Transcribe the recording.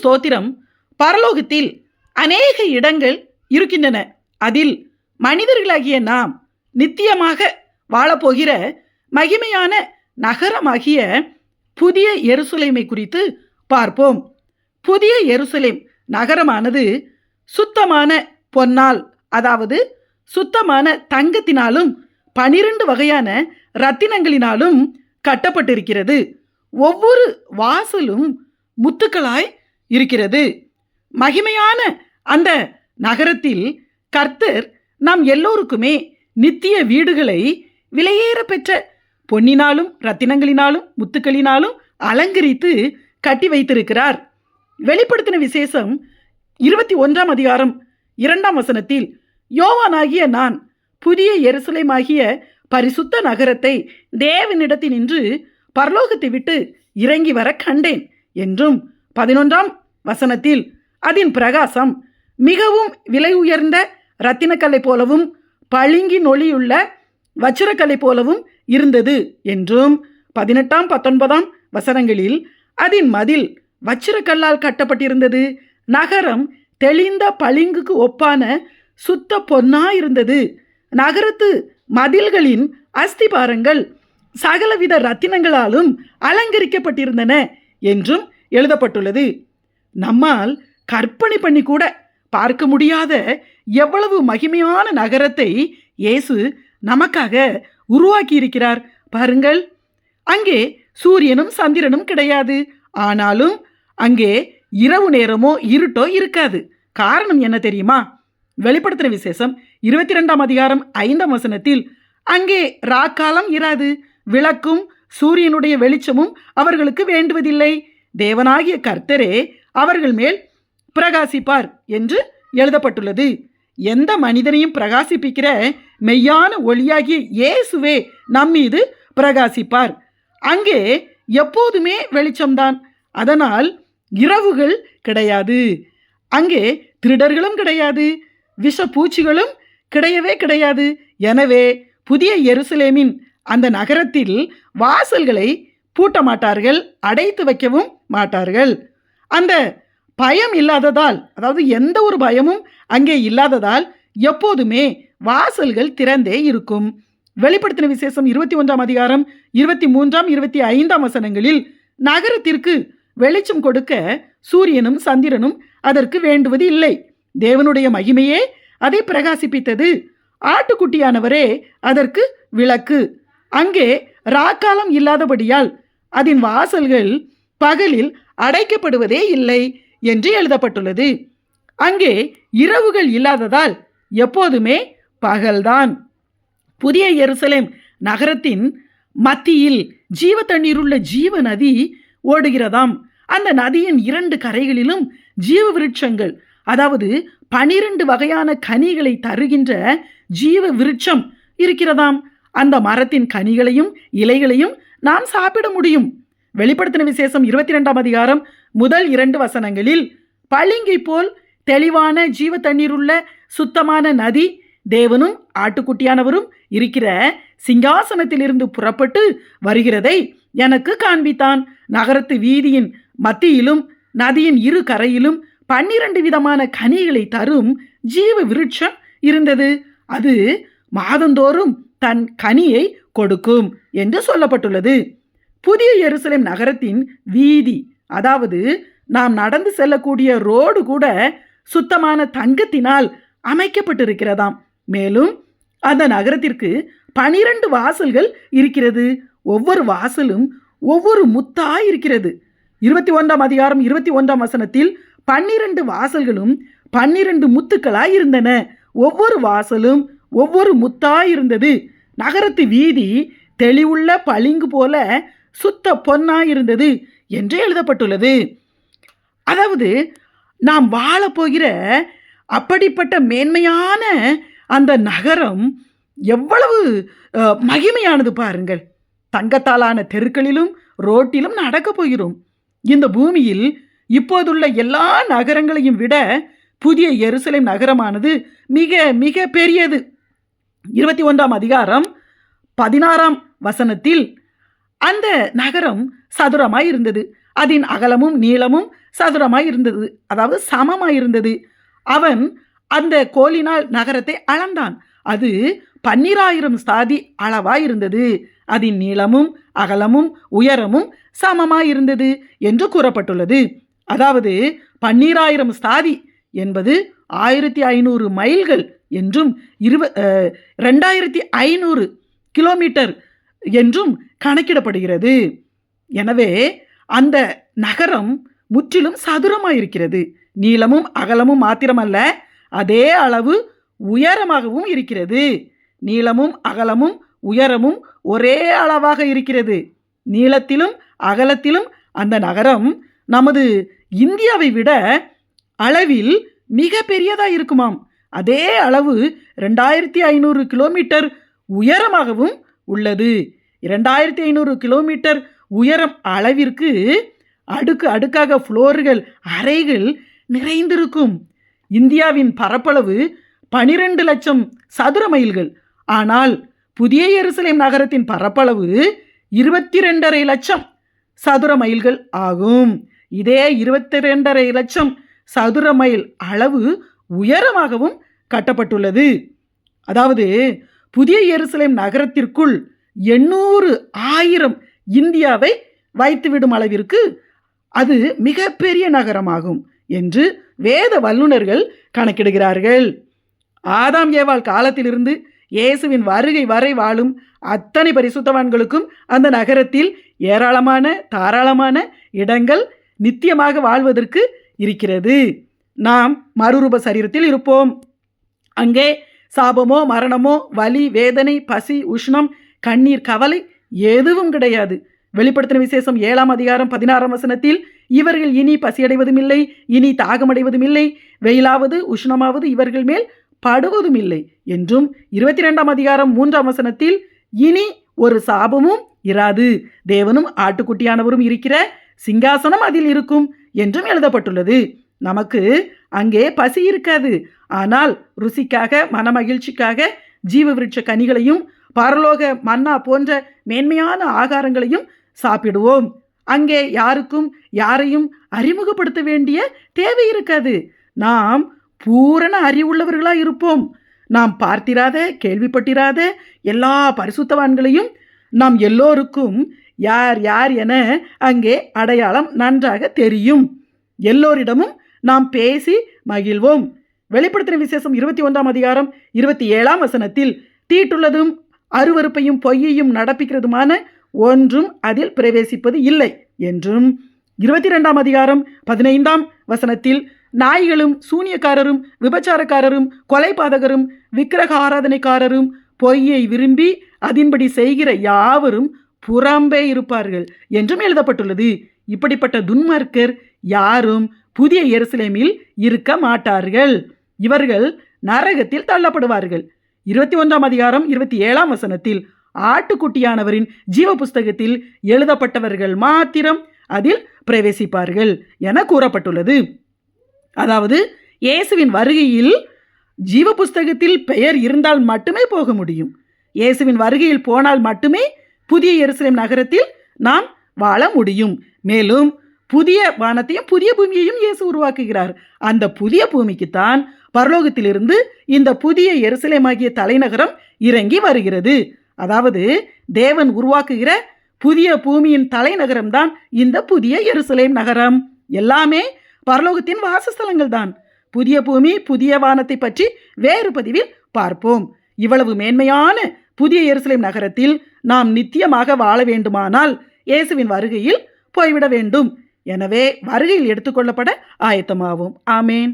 ஸ்தோத்திரம் பரலோகத்தில் அநேக இடங்கள் இருக்கின்றன. அதில் மனிதர்களாகிய நாம் நித்தியமாக வாழப்போகிற மகிமையான நகரமாகிய புதிய எருசலேமை குறித்து பார்ப்போம். புதிய எருசலேம் நகரமானது சுத்தமான பொன்னால் அதாவது சுத்தமான தங்கத்தினாலும் பனிரெண்டு வகையான ரத்தினங்களினாலும் கட்டப்பட்டிருக்கிறது. ஒவ்வொரு வாசலும் முத்துக்களாய் இருக்கிறது. மகிமையான அந்த நகரத்தில் கர்த்தர் நாம் எல்லோருக்குமே நித்திய வீடுகளை விலையேற பெற்ற பொன்னினாலும் ரத்தினங்களினாலும் முத்துக்களினாலும் அலங்கரித்து கட்டி வைத்திருக்கிறார். வெளிப்படுத்தின விசேஷம் இருபத்தி ஒன்றாம் அதிகாரம் இரண்டாம் வசனத்தில் யோவானாகிய நான் புதிய எருசலேமாகிய பரிசுத்த நகரத்தை தேவனிடத்தில் நின்று பரலோகத்தை விட்டு இறங்கி வர கண்டேன் என்றும் பதினொன்றாம் வசனத்தில் அதன் பிரகாசம் மிகவும் விலை உயர்ந்த இரத்தினக்கல்லை போலவும் பளிங்கி நொழியுள்ள வச்சிரக்கலை போலவும் இருந்தது என்றும் பதினெட்டாம் பத்தொன்பதாம் வசனங்களில் அதன் மதில் வச்சிரக்கல்லால் கட்டப்பட்டிருந்தது. நகரம் தெளிந்த பளிங்குக்கு ஒப்பான சுத்த பொன்னாயிருந்தது. நகரத்து மதில்களின் அஸ்திபாரங்கள் சகலவித ரத்தினங்களாலும் அலங்கரிக்கப்பட்டிருந்தன என்றும் எழுதப்பட்டுள்ளது. நம்மால் கற்பனை பண்ணி கூட பார்க்க முடியாத எவ்வளவு மகிமையான நகரத்தை இயேசு நமக்காக உருவாக்கி இருக்கிறார் பாருங்கள் அங்கே சூரியனும் சந்திரனும் கிடையாது. ஆனாலும் அங்கே இரவு நேரமோ இருட்டோ இருக்காது. காரணம் என்ன தெரியுமா? வெளிப்படுத்தின விசேஷம் இருபத்தி ரெண்டாம் அதிகாரம் ஐந்தாம் வசனத்தில் அங்கே ராக்காலம் இராது விளக்கும் சூரியனுடைய வெளிச்சமும் அவர்களுக்கு வேண்டுவதில்லை. தேவனாகிய கர்த்தரே அவர்கள் மேல் பிரகாசிப்பார் என்று எழுதப்பட்டுள்ளது. எந்த மனிதனையும் பிரகாசிப்பிக்கிற மெய்யான ஒளியாகிய இயேசுவே நம்மீது பிரகாசிப்பார். அங்கே எப்போதுமே வெளிச்சம்தான். அதனால் இரவுகள் கிடையாது. அங்கே திருடர்களும் கிடையாது. விஷ பூச்சிகளும் கிடையவே கிடையாது. எனவே புதிய எருசலேமின் அந்த நகரத்தில் வாசல்களை பூட்ட மாட்டார்கள் அடைத்து வைக்கவும் மாட்டார்கள். அந்த பயம் இல்லாததால் அதாவது எந்த ஒரு பயமும் அங்கே இல்லாததால் எப்போதுமே வாசல்கள் திறந்தே இருக்கும். வெளிப்படுத்தின விசேஷம் இருபத்தி ஒன்றாம் அதிகாரம் இருபத்தி மூன்றாம் இருபத்தி ஐந்தாம் வசனங்களில் நகரத்திற்கு வெளிச்சம் கொடுக்க சூரியனும் சந்திரனும் அதற்கு வேண்டுவது இல்லை. தேவனுடைய மகிமையே அதை பிரகாசிப்பித்தது. ஆட்டுக்குட்டியானவரே அதற்கு விளக்கு. அங்கே ராக்காலம் இல்லாதபடியால் அதன் வாசல்கள் பகலில் அடைக்கப்படுவதே இல்லை என்று எழுதப்பட்டுள்ளது. அங்கே இரவுகள் இல்லாததால் எப்போதுமே பகல்தான். புதிய எருசலேம் நகரத்தின் மத்தியில் ஜீவ தண்ணீருள்ள ஜீவ நதி ஓடுகிறதாம். அந்த நதியின் இரண்டு கரைகளிலும் ஜீவ விருட்சங்கள் அதாவது பனிரெண்டு வகையான கனிகளை தருகின்ற ஜீவ விருட்சம் இருக்கிறதாம். அந்த மரத்தின் கனிகளையும் இலைகளையும் நாம் சாப்பிட முடியும். வெளிப்படுத்தின விசேஷம் இருபத்தி ரெண்டாம் அதிகாரம் முதல் இரண்டு வசனங்களில் பளிங்கை போல் தெளிவான ஜீவ தண்ணீருள்ள சுத்தமான நதி தேவனும் ஆட்டுக்குட்டியானவரும் இருக்கிற சிங்காசனத்திலிருந்து புறப்பட்டு வருகிறதை எனக்கு காண்பித்தான். நகரத்து வீதியின் மத்தியிலும் நதியின் இரு கரையிலும் பன்னிரண்டு விதமான கனிகளை தரும் ஜீவ விருட்சம் இருந்தது. அது மாதந்தோறும் தன் கனியை கொடுக்கும் என்று சொல்லப்பட்டுள்ளது. புதிய எருசலேம் நகரத்தின் வீதி. அதாவது நாம் நடந்து செல்லக்கூடிய ரோடு கூட சுத்தமான தங்கத்தினால் அமைக்கப்பட்டிருக்கிறதாம். மேலும் அந்த நகரத்திற்கு பனிரெண்டு வாசல்கள் இருக்கிறது. ஒவ்வொரு வாசலும் ஒவ்வொரு முத்தாய் இருக்கிறது. இருபத்தி ஒன்றாம் அதிகாரம் இருபத்தி ஒன்றாம் வசனத்தில் பன்னிரண்டு வாசல்களும் பன்னிரண்டு முத்துக்களாய் இருந்தன. ஒவ்வொரு வாசலும் ஒவ்வொரு முத்தாய் இருந்தது. நகரத்து வீதி தெளிவுள்ள பளிங்கு போல சுத்த பொன்னாய் இருந்தது என்று எழுதப்பட்டுள்ளது. அதாவது நாம் வாழப்போகிற அப்படிப்பட்ட மேன்மையான அந்த நகரம் எவ்வளவு மகிமையானது பாருங்கள். தங்கத்தாலான தெருக்களிலும் ரோட்டிலும் நடக்கப் போகிறோம். இந்த பூமியில் இப்போதுள்ள எல்லா நகரங்களையும் விட புதிய எருசலேம் நகரமானது மிக மிக பெரியது. இருபத்தி ஒன்றாம் அதிகாரம் பதினாறாம் வசனத்தில் அந்த நகரம் சதுரமாய் இருந்தது. அதன் அகலமும் நீளமும் சதுரமாய் இருந்தது. அதாவது சமமாய் இருந்தது. அவன் அந்த கோலினால் நகரத்தை அளந்தான். அது பன்னிராயிரம் ஸ்தாதி அளவாய் இருந்தது. அதன் நீளமும் அகலமும் உயரமும் சமமாய் இருந்தது என்று கூறப்பட்டுள்ளது. அதாவது பன்னிராயிரம் ஸ்தாதி என்பது ஆயிரத்தி ஐநூறு மைல்கள் என்றும் இருவ ரெண்டாயிரத்தி ஐநூறு கிலோமீட்டர் என்றும் கணக்கிடப்படுகிறது. எனவே அந்த நகரம் முற்றிலும் சதுரமாயிருக்கிறது. நீளமும் அகலமும் மாத்திரமல்ல அதே அளவு உயரமாகவும் இருக்கிறது. நீளமும் அகலமும் உயரமும் ஒரே அளவாக இருக்கிறது. நீளத்திலும் அகலத்திலும் அந்த நகரம் நமது இந்தியாவை விட அளவில் மிக பெரியதாக இருக்குமாம் அதே அளவு ரெண்டாயிரத்தி ஐநூறு கிலோமீட்டர் உயரமாகவும் உள்ளது. இரண்டாயிரத்தி ஐநூறு கிலோமீட்டர் உயரம் அளவிற்கு அடுக்கு அடுக்காக ஃப்ளோர்கள் அறைகள் நிறைந்திருக்கும். இந்தியாவின் பரப்பளவு பனிரெண்டு லட்சம் சதுர மைல்கள். ஆனால் புதிய எருசலேம் நகரத்தின் பரப்பளவு இருபத்தி ரெண்டரை லட்சம் சதுர மைல்கள் ஆகும். இதே இருபத்தி ரெண்டரை லட்சம் சதுர மைல் அளவு உயரமாகவும் கட்டப்பட்டுள்ளது. அதாவது புதிய எருசலேம் நகரத்திற்குள் எண்ணூறு ஆயிரம் இந்தியாவை வைத்துவிடும் அளவிற்கு அது மிகப்பெரிய நகரமாகும் என்று வேத வல்லுநர்கள் கணக்கிடுகிறார்கள். ஆதாம் ஏவாள் காலத்திலிருந்து இயேசுவின் வருகை வரை வாழும் அத்தனை பரிசுத்தவான்களுக்கும் அந்த நகரத்தில் ஏராளமான தாராளமான இடங்கள் நித்தியமாக வாழ்வதற்கு இருக்கிறது. நாம் மறுரூப சரீரத்தில் இருப்போம். அங்கே சாபமோ மரணமோ வலி வேதனை பசி உஷ்ணம் கண்ணீர் கவலை எதுவும் கிடையாது. வெளிப்படுத்தின விசேஷம் ஏழாம் அதிகாரம் பதினாறாம் வசனத்தில் இவர்கள் இனி பசியடைவதும் இல்லை இனி தாகமடைவதும் இல்லை வெயிலாவது உஷ்ணமாவது இவர்கள் மேல் படுவதும் இல்லை என்றும் இருபத்தி ரெண்டாம் அதிகாரம் மூன்றாம் வசனத்தில் இனி ஒரு சாபமும் இராது தேவனும் ஆட்டுக்குட்டியானவரும் இருக்கிற சிங்காசனம் அதில் இருக்கும் என்றும் எழுதப்பட்டுள்ளது. நமக்கு அங்கே பசி இருக்காது. ஆனால் ருசிக்காக மனமகிழ்ச்சிக்காக ஜீவ விருட்ச கனிகளையும் பரலோக மன்னா போன்ற மேன்மையான ஆகாரங்களையும் சாப்பிடுவோம். அங்கே யாருக்கும் யாரையும் அறிமுகப்படுத்த வேண்டிய தேவை இருக்காது. நாம் பூரண அறிவுள்ளவர்களாக இருப்போம். நாம் பார்த்திராத கேள்விப்பட்டிராத எல்லா பரிசுத்தவான்களையும் நாம் எல்லோருக்கும் யார் யார் என அங்கே அடையாளம் நன்றாக தெரியும். எல்லோரிடமும் நாம் பேசி மகிழ்வோம். வெளிப்படுத்தின விசேஷம் இருபத்தி ஒன்றாம் அதிகாரம் இருபத்தி ஏழாம் வசனத்தில் தீட்டுள்ளதும் அருவருப்பையும் பொய்யையும் நடப்பிக்கிறதுமான ஒன்றும் அதில் பிரவேசிப்பது இல்லை என்றும் இருபத்தி ரெண்டாம் அதிகாரம் பதினைந்தாம் வசனத்தில் நாய்களும் சூனியக்காரரும் விபச்சாரக்காரரும் கொலைபாதகரும் விக்கிரக ஆராதனைக்காரரும் பொய்யை விரும்பி அதன்படி செய்கிற யாவரும் புறம்பே இருப்பார்கள் என்றும் எழுதப்பட்டுள்ளது. இப்படிப்பட்ட துன்மார்க்கர் யாரும் புதிய எருசலேமில் இருக்க மாட்டார்கள். இவர்கள் நரகத்தில் தள்ளப்படுவார்கள். இருபத்தி ஒன்றாம் அதிகாரம் இருபத்தி ஏழாம் வசனத்தில் ஆட்டுக்குட்டியானவரின் ஜீவ புஸ்தகத்தில் எழுதப்பட்டவர்கள் மாத்திரம் அதில் பிரவேசிப்பார்கள் என கூறப்பட்டுள்ளது. அதாவது இயேசுவின் வருகையில் ஜீவ புஸ்தகத்தில் பெயர் இருந்தால் மட்டுமே போக முடியும். இயேசுவின் வருகையில் போனால் மட்டுமே புதிய எருசலேம் நகரத்தில் நாம் வாழ முடியும். மேலும் புதிய வானத்தையும் புதிய பூமியையும் இயேசு உருவாக்குகிறார். அந்த புதிய பூமிக்குத்தான் பரலோகத்திலிருந்து இந்த புதிய எருசலேமாகிய தலைநகரம் இறங்கி வருகிறது. அதாவது தேவன் உருவாக்குகிற புதிய பூமியின் தலைநகரம் தான் இந்த புதிய எருசலேம் நகரம். எல்லாமே பரலோகத்தின் வாசஸ்தலங்கள் தான் புதிய பூமி புதிய வானத்தை பற்றி வேறு பதிவில் பார்ப்போம். இவ்வளவு மேன்மையான புதிய எருசலேம் நகரத்தில் நாம் நித்தியமாக வாழ வேண்டுமானால் இயேசுவின் வருகையில் போய்விட வேண்டும். எனவே வருகையில் எடுத்துக்கொள்ளப்பட ஆயத்தமாவோம். ஆமேன்.